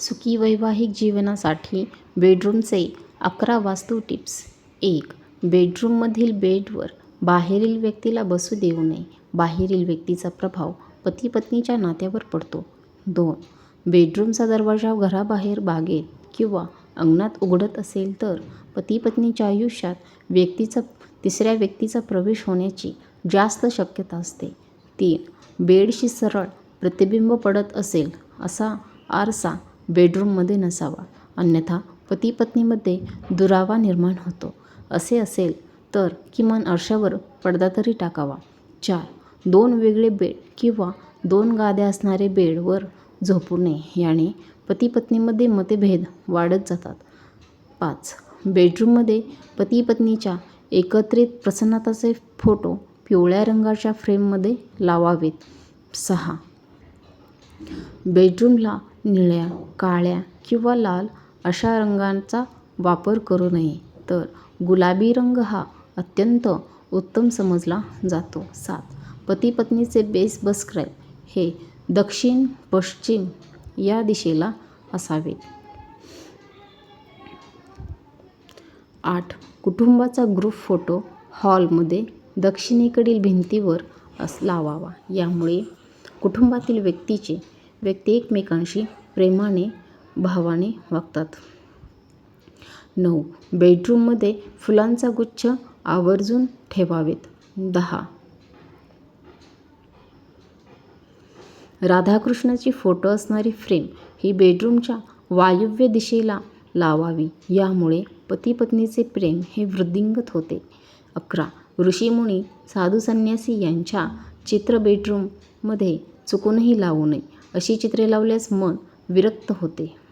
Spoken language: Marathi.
सुखी वैवाहिक जीवनासाठी बेडरूमचे अकरा वास्तू टिप्स. एक बेडरूममधील बेडवर बाहेरील व्यक्तीला बसू देऊ नये. बाहेरील व्यक्तीचा प्रभाव पती पत्नीच्या नात्यावर पडतो. दोन बेडरूमचा दरवाजा घराबाहेर बागेत किंवा अंगणात उघडत असेल तर पती पत्नीच्या आयुष्यात व्यक्तीचा तिसऱ्या व्यक्तीचा प्रवेश होण्याची जास्त शक्यता असते. तीन बेडशी सरळ प्रतिबिंब पडत असेल असा आरसा बेडरूममध्ये नसावा. अन्यथा पती पत्नीमध्ये दुरावा निर्माण होतो. असे असेल तर किमान आरशावर पडदा तरी टाकावा. चार दोन वेगळे बेड किंवा दोन गाद्या असणारे बेडवर झोपू नये. याने पती पत्नीमध्ये मतभेद वाढत जातात. पाच बेडरूममध्ये पती पत्नीच्या एकत्रित प्रसन्नताचे फोटो पिवळ्या रंगाच्या फ्रेममध्ये लावावेत. सहा बेडरूमला निळ्या काळ्या किंवा लाल अशा रंगांचा वापर करू नये. तर गुलाबी रंग हा अत्यंत उत्तम समजला जातो. सात. पती पत्नीचे बेस बस्क्रॅब हे दक्षिण पश्चिम या दिशेला असावेत आठ. कुटुंबाचा ग्रुप फोटो हॉलमध्ये दक्षिणेकडील भिंतीवर अस लावावा. यामुळे कुटुंबातील व्यक्तीचे व्यक्ती एकमेकांशी प्रेमाने भावाने वागतात. नऊ. बेडरूममध्ये फुलांचा गुच्छ आवर्जून ठेवावेत. दहा. राधाकृष्णाची फोटो असणारी फ्रेम ही बेडरूमच्या वायव्य दिशेला लावावी. यामुळे पती पत्नीचे प्रेम हे वृद्धिंगत होते. अकरा. ऋषीमुनी साधू संन्यासी यांच्या चित्र बेडरूममध्ये चुकूनही लावू नये. अशी चित्रे लावल्यास मन विरक्त होते.